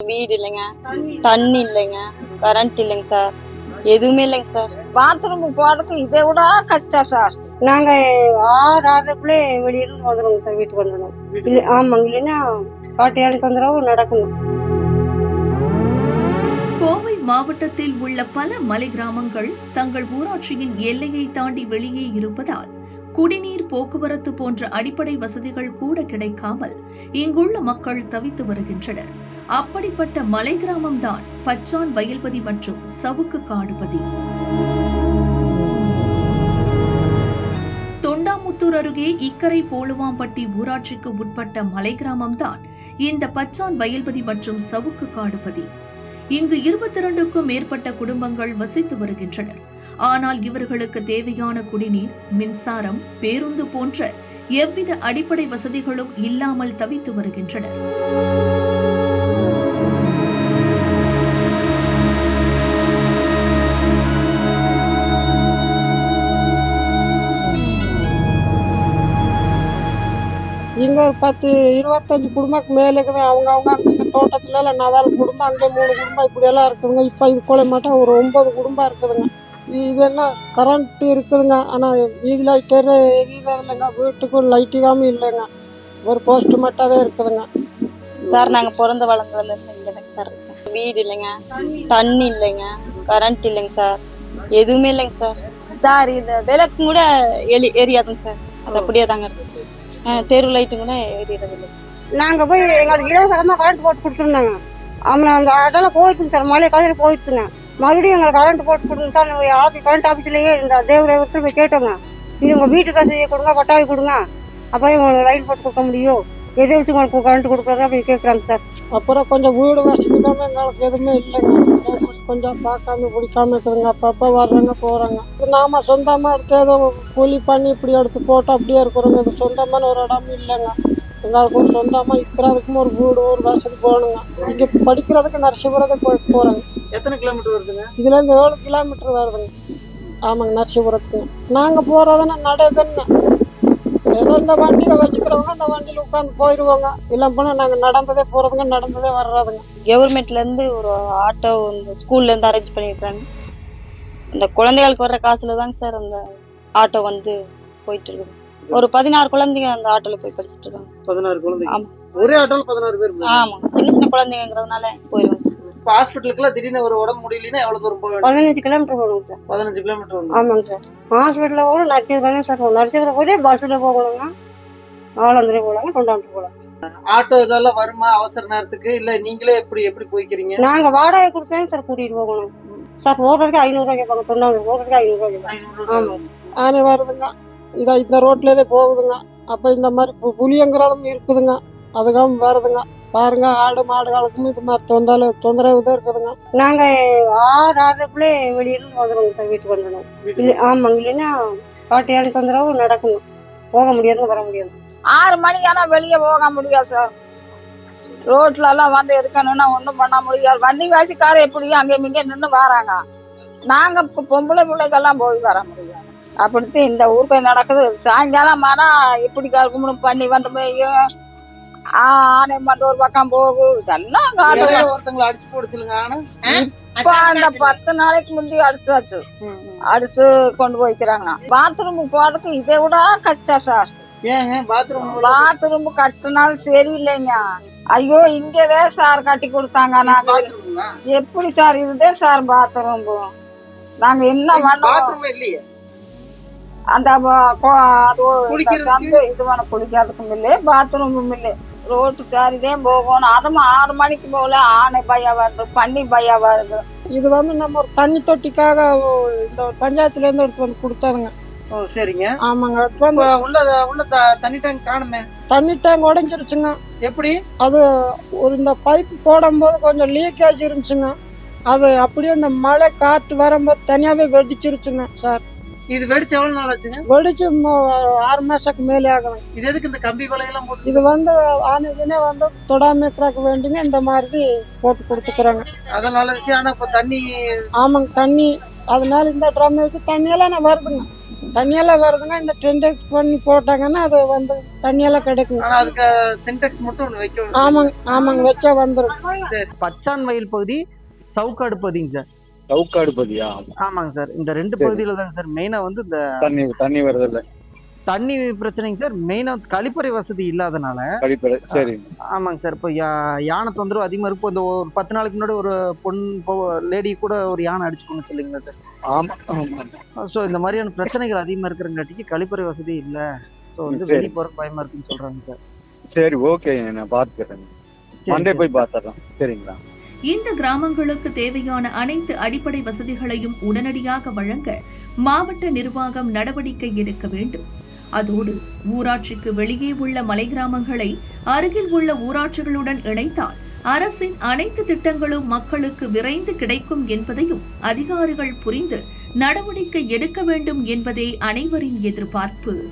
வீடு இல்லைங்க. தண்ணி இல்லைங்க. கரண்ட் இல்லைங்க சார் எதுவுமே இல்லைங்க சார் பாத்ரூம் போறதுக்கு இதை விட கஷ்டம் சார் நாங்க ஆறு ஆறுக்குள்ளே வெளியிருந்து வந்துடுவோம் சார் வீட்டுக்கு வந்துடும் இல்லை ஆமாங்க இல்லைன்னா காட்டையான தொந்தரவு நடக்கணும். கோவை மாவட்டத்தில் உள்ள பல மலை கிராமங்கள் தங்கள் ஊராட்சியின் எல்லையை தாண்டி வெளியே இருப்பதால் குடிநீர் போக்குவரத்து போன்ற அடிப்படை வசதிகள் கூட கிடைக்காமல் இங்குள்ள மக்கள் தவித்து வருகின்றனர். அப்படிப்பட்ட மலை கிராமம்தான் பச்சான் வயல்பதி மற்றும் சவுக்கு காடுபதி. தொண்டாமுத்தூர் அருகே இக்கரை போலுவாம்பட்டி ஊராட்சிக்கு உட்பட்ட மலை கிராமம்தான் இந்த பச்சான் வயல்பதி மற்றும் சவுக்கு காடுபதி. இங்கு இருபத்தி இரண்டுக்கும் மேற்பட்ட குடும்பங்கள் வசித்து வருகின்றனர். ஆனால் இவர்களுக்கு தேவையான குடிநீர் மின்சாரம் பேருந்து போன்ற எவ்வித அடிப்படை வசதிகளும் இல்லாமல் தவித்து வருகின்றனர் இங்க ஒரு பத்து இருபத்தஞ்சு குடும்பத்துக்கு மேலே இருக்குது. அவங்க அவங்க அங்க தோட்டத்துல எல்லாம் குடும்பம் அங்கே மூணு குடும்பம் இப்படி எல்லாம் இருக்குதுங்க. இப்ப கூட மட்டும் ஒரு ஒன்பது குடும்பம் இருக்குதுங்க. இது என்ன கரண்ட் இருக்குதுங்க. ஆனா வீதி லைட் எரியறது இல்லைங்க. வீட்டுக்கு லைட்டுக்காம இல்லைங்க. ஒரு போஸ்ட் மட்டும் தான் இருக்குதுங்க. சார் நாங்க பிறந்த வளர்ந்ததுல இருந்து இங்க தான் சார் இருக்கோம். வீடு இல்லைங்க. தண்ணி இல்லைங்க. கரண்ட் இல்லைங்க சார் எதுவுமே இல்லைங்க சார் சார் இந்த விளக்கு கூட எலி எரியாதுங்க சார் அது அப்படியே தாங்க இருக்கு. ஆ, தெரு லைட்டு கூட எரியறது இல்லை. நாங்க போய் எங்களுக்கு இலவசமா கரண்ட் போட்டு கொடுத்துருந்தாங்க. ஆமா அந்த அதெல்லாம் போயிடுச்சுங்க சார் மழை காலையில் போயிடுச்சுங்க. மறுபடியும் எங்களுக்கு கரண்ட் போட்டு கொடுங்க சார். ஆஃபீஸ் கரண்ட் ஆஃபீஸ்லயே இந்த தேவர் ஒருத்தர் போய் கேட்டோங்க. இது உங்க வீட்டு காசு கொடுங்க பட்டாவி கொடுங்க. அப்போ உங்களுக்கு லைன் போட்டு கொடுக்க முடியும். எதை வச்சு உங்களுக்கு கரண்ட் கொடுக்குறதா அப்படின்னு கேட்குறாங்க சார். அப்புறம் கொஞ்சம் வீடு வசதி இல்லாமல் எங்களுக்கு எதுவுமே இல்லைங்க. கொஞ்சம் பார்க்காம பிடிக்காம இருக்குதுங்க. அப்பப்போ வர்றாங்க போகிறாங்க நாம சொந்தமாக எடுத்து ஏதோ கூலி பண்ணி இப்படி எடுத்து போட்டு அப்படியே இருக்கிறோங்க. இது சொந்தமான ஒரு இடமும் இல்லைங்க. எங்களுக்கு ஒரு சொந்தமா இருக்கிறதுக்கும் ஒரு வீடு ஒரு வசதி போகணுங்க. இங்க படிக்கிறதுக்கு நரசிபுரத்துக்கு போய் போறாங்க. எத்தனை கிலோமீட்டர் வருதுங்க? இதுல இருந்து ஏழு கிலோமீட்டர் வருதுங்க. ஆமாங்க நரசிபுரத்துக்கு நாங்க போறதுன்னா நடதுன்னு ஏதோ இந்த வண்டியில வச்சுக்கிறவங்க அந்த வண்டியில உட்காந்து போயிடுவாங்க இல்லை போனா நாங்க நடந்ததே போறதுங்க நடந்ததே வர்றதுங்க. கவர்மெண்ட்ல இருந்து ஒரு ஆட்டோ இந்த ஸ்கூல்ல இருந்து அரேஞ்ச் பண்ணியிருக்காங்க இந்த குழந்தைகளுக்கு வர்ற காசுல தாங்க சார் அந்த ஆட்டோ வந்து போயிட்டு இருக்குது ஒரு பதினாறு குழந்தைங்க அந்த ஆட்டோல போய் படிச்சுட்டு இருக்காங்க. பதினாறு குழந்தைங்க? ஆமா. ஒரே ஆட்டோல பதினாறு பேர். ஆமா. சின்ன சின்ன குழந்தைங்கிறதுனால போயிருவாங்க இப்ப ஹாஸ்பிட்டலுக்குலாம் திடீர்னு ஒரு உடம்பு முடியலன்னா எவ்வளவு தூரம் போக வேண்டியது? பதினஞ்சு கிலோமீட்டர் போகணுங்க சார். பதினஞ்சு கிலோமீட்டர் வந்து. ஆமாங்க சார். ஹாஸ்பிட்டலில் கூட நரசிபுரம் சார் போகணும். நரசிபுரம் போய் பஸ்ஸில் போகணுங்க ஆலந்துரை போகலாங்க தொண்டாமுட்டு போகலாம் ஆட்டோ இதெல்லாம் வருமா அவசர நேரத்துக்கு? இல்ல நீங்களே எப்படி எப்படி போய்க்கிறீங்க? நாங்கள் வாடகை கொடுத்தேங்க சார் கூட்டிகிட்டு போகணும். சார் போகிறதுக்கு ஐநூறுரூவா கேட்பாங்க. தொண்டாமுட்டு போகிறதுக்கு ஐநூறுரூவா கேட்பாங்க. சார். ஆனை வருதுங்க இதா இந்த ரோட்லயே போகுதுங்க. அப்ப இந்த மாதிரி பு- புளியங்கிறதும் இருக்குதுங்க. அதுக்காக வருதுங்க பாருங்க ஆடு மாடுகளுக்கும் இது மாதிரி தொந்தரவு தொந்தரவு தான் இருக்குதுங்க. நாங்கள் ஆறு ஆறுக்குள்ளே வெளியிருந்து வந்துடுவோங்க சார் வீட்டுக்கு வந்துடும் இல்லை ஆமாங்க. இல்லைன்னா காட்டையான தொந்தரவு நடக்கணும் போக முடியாதுங்க வர முடியாது. ஆறு மணிக்கானா வெளியே போக முடியாது சார். ரோட்ல எல்லாம் வந்து இருக்கணும்னா ஒண்ணும் பண்ண முடியாது. வண்டி வாசிக்கார எப்படி அங்கே இங்கே நின்று வராங்க. நாங்க பொ- பொம்பளை பிள்ளைக்கெல்லாம் போய் வர முடியாது. அப்படித்தான் இந்த ஊர் போய் நடக்குது. சாயங்காலம் ஆனா எப்படி கருக்கும்னு பண்ணி வந்து மேயும் ஆனை வந்து ஒரு பக்கம் போகும் இதெல்லாம் காட்டு யாரையாவது ஒருத்தங்களை அடிச்சு போடுச்சுலுங்க இப்ப அந்த பத்து நாளைக்கு முந்தி அடிச்சாச்சு. அடிச்சு கொண்டு போய்க்கிறாங்க பாத்ரூமுக்கு போறதுக்கு இதை விட கஷ்டம் சார். பாத்ரூம் பாத்ரூம் கட்டினாலும் சரியில்லைங்க ஐயோ இங்கவே சார் கட்டி கொடுத்தாங்க நாங்க எப்படி சார்? இதுதே சார் பாத்ரூம் நாங்க என்ன பாத்ரூம் இல்லையே? அந்த அது ஒரு குளிக்கிறதுக்கு? சந்து இது பண்ண குளிக்கிறதுக்கும் இல்லை பாத்ரூமும் இல்லை. ரோட்டு சாரிதே போகணும். அதுவும் ஆறு மணிக்கு போகல ஆனை பையா வருது பன்னி பையா வருது. இது வந்து நம்ம ஒரு தண்ணி தொட்டிக்காக இந்த பஞ்சாயத்துல இருந்து எடுத்து வந்து கொடுத்தாருங்க. ஓ சரிங்க. ஆமாங்க. வந்து உள்ள உள்ள தண்ணி டேங்க் காணுமே? தண்ணி டேங்க் உடைஞ்சிருச்சுங்க. எப்படி? அது ஒரு இந்த பைப் போடும்போது கொஞ்சம் லீக்கேஜ் இருந்துச்சுங்க. அது அப்படியே இந்த மழை காற்று வரும்போது தனியாவே வெடிச்சிருச்சுங்க சார். இது வெடிச்சு எவ்வளவு நாள் ஆச்சுங்க? வெடிச்சு ஆறு மாசத்துக்கு மேலே ஆகுதுங்க இது எதுக்கு இந்த கம்பி வலையெல்லாம் போட்டு இது வந்து ஆனைக்குனே வந்து தொடாமைக்கிறதுக்கு வேண்டிங்க இந்த மாதிரி போட்டு கொடுத்துக்குறாங்க. அதனால விஷயம் ஆனா இப்ப தண்ணி ஆமாங்க தண்ணி. அதனால இந்த ட்ரம் வச்சு தண்ணியெல்லாம் நான் வருதுங்க. தண்ணியெல்லாம் வருதுங்க இந்த டென்டெக்ஸ் பண்ணி போட்டாங்கன்னா அது வந்து தண்ணியெல்லாம் கிடைக்கும் அதுக்கு சின்டெக்ஸ் மட்டும் ஒண்ணு வைக்க ஆமாங்க ஆமாங்க வச்சா வந்துடும் சரி. பச்சான் வயல் பகுதி சவுக்காடு பகுதிங்க சார். சவுக்காடு பதியா ஆமாங்க சார். இந்த ரெண்டு. பகுதியில தாங்க சார். மெயினா வந்து இந்த தண்ணி தண்ணி வருதில்ல. தண்ணி பிரச்சனைங்க சார். மெயினா கழிப்பறை வசதி இல்லாதனால. கழிப்பறை சரி. ஆமாங்க சார். இப்போ யானை தொந்தரவு அதிகமாக இருக்கும். இந்த ஒரு பத்து நாளைக்கு முன்னாடி ஒரு பொன் லேடி கூட ஒரு யானை அடிச்சு கொண்டு சொல்லுங்களா சார்? ஆமா ஆமா. ஸோ இந்த மாதிரியான பிரச்சனைகள் அதிகமாக இருக்கிறங்காட்டிக்கு கழிப்பறை வசதி இல்லை. ஸோ வந்து. வெளியே போகிற பயமா இருக்குன்னு சொல்றாங்க சார். சரி ஓகே நான் பார்த்துக்கிறேன். சரி, மண்டே. போய் பார்த்துறேன். சரிங்களா? இந்த கிராமங்களுக்கு தேவையான அனைத்து அடிப்படை வசதிகளையும் உடனடியாக வழங்க மாவட்ட நிர்வாகம் நடவடிக்கை எடுக்க வேண்டும். அதோடு ஊராட்சிக்கு வெளியே உள்ள மலை கிராமங்களை அருகில் உள்ள ஊராட்சிகளுடன் இணைத்தால் அரசின் அனைத்து திட்டங்களும் மக்களுக்கு விரைந்து கிடைக்கும் என்பதையும் அதிகாரிகள் புரிந்து நடவடிக்கை எடுக்க வேண்டும் என்பதே அனைவரின் எதிர்பார்ப்பு.